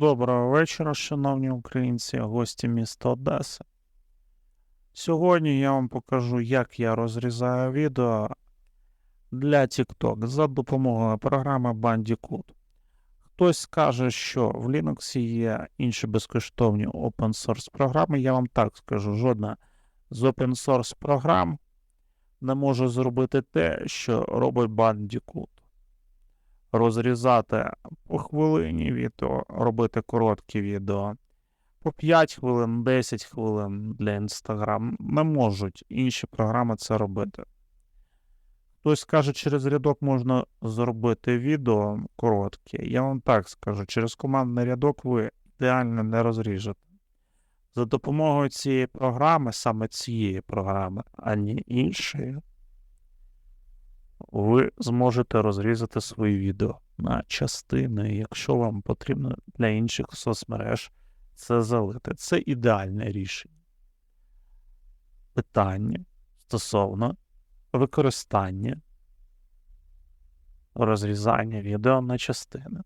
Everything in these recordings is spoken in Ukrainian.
Доброго вечора, шановні українці, гості міста Одеси. Сьогодні я вам покажу, як я розрізаю відео для TikTok за допомогою програми Bandicoot. Хтось скаже, що в Linux є інші безкоштовні open source програми. Я вам так скажу, жодна з open source програм не може зробити те, що робить Bandicoot. Розрізати по хвилині відео, робити короткі відео. По 5 хвилин, 10 хвилин для Instagram не можуть інші програми це робити. Хтось каже, через рядок можна зробити відео коротке. Я вам так скажу, через командний рядок ви ідеально не розріжете. За допомогою цієї програми, саме цієї програми, а не іншої, ви зможете розрізати свої відео на частини, якщо вам потрібно для інших соцмереж це залити. Це ідеальне рішення. Питання стосовно використання розрізання відео на частини.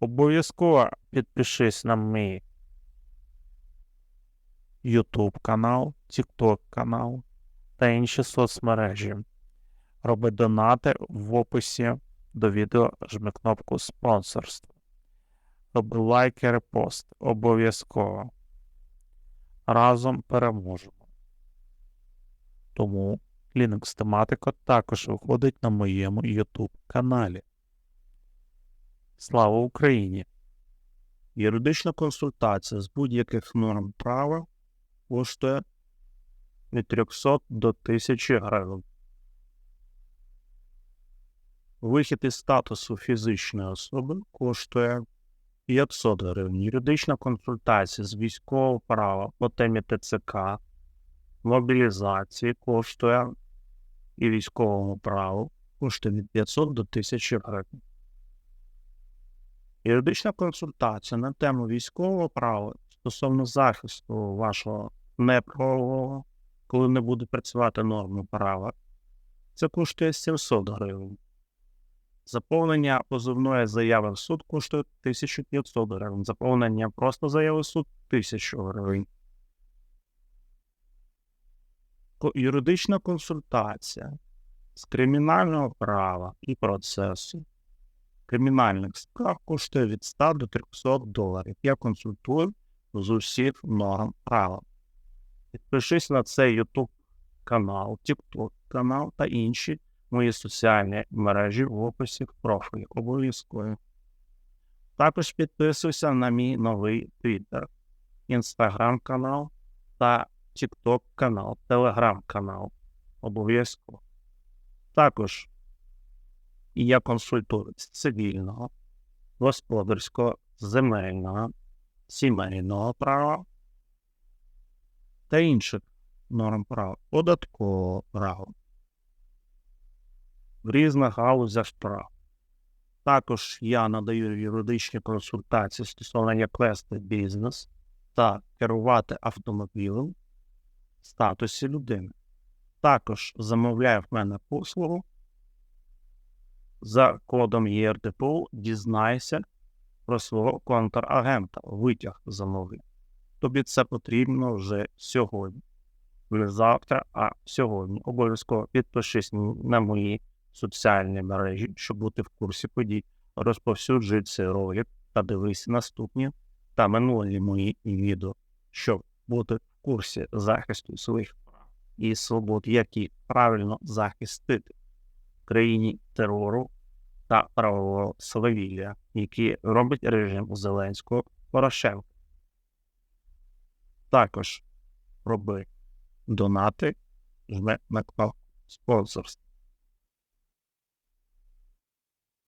Обов'язково підпишись на мій YouTube канал, TikTok канал та інші соцмережі. Роби донати в описі до відео жми кнопку спонсорство. Роби лайк і репост. Обов'язково. Разом переможемо. Тому Linux тематика також виходить на моєму YouTube каналі. Слава Україні! Юридична консультація з будь-яких норм права коштує від 300 до 1000 гривень. Вихід із статусу фізичної особи коштує 500 гривень. Юридична консультація з військового права по темі ТЦК, мобілізації коштує і військовому праву коштує від 500 до 1000 гривень. Юридична консультація на тему військового права стосовно захисту вашого неправового, коли не буде працювати норми права, це коштує 700 гривень. Заповнення позовної заяви в суд коштує 1500 гривень. Заповнення просто заяви в суд 1000 гривень. Юридична консультація з кримінального права і процесу кримінальних справ коштує від 100 до 300 доларів. Я консультую з усіх норм права. Підпишись на цей YouTube канал, TikTok канал та інші мої соціальні мережі в описі в профілі. Обов'язково. Також підписуйся на мій новий Twitter, Instagram канал та TikTok канал, Telegram канал. Обов'язково. Також я консультую з цивільного, господарського, земельного, сімейного права та інших норм права, податкового права в різних галузях прав. Також я надаю юридичні консультації стосовно як вести бізнес та керувати автомобілем в статусі людини. Також замовляю в мене послугу за кодом ЄРДПУ дізнайся про свого контрагента, витяг замови. Тобі це потрібно вже сьогодні. Не завтра, а сьогодні. Обов'язково підпишись на мої соціальні мережі, щоб бути в курсі подій. Розповсюджуй цей ролик та дивись наступні та минулі мої відео, щоб бути в курсі захисту своїх прав і свобод, які правильно захистити в країні терору та правового свавілля, які робить режим Зеленського Порошенка. Також роби донати, жми на кнопку спонсорства.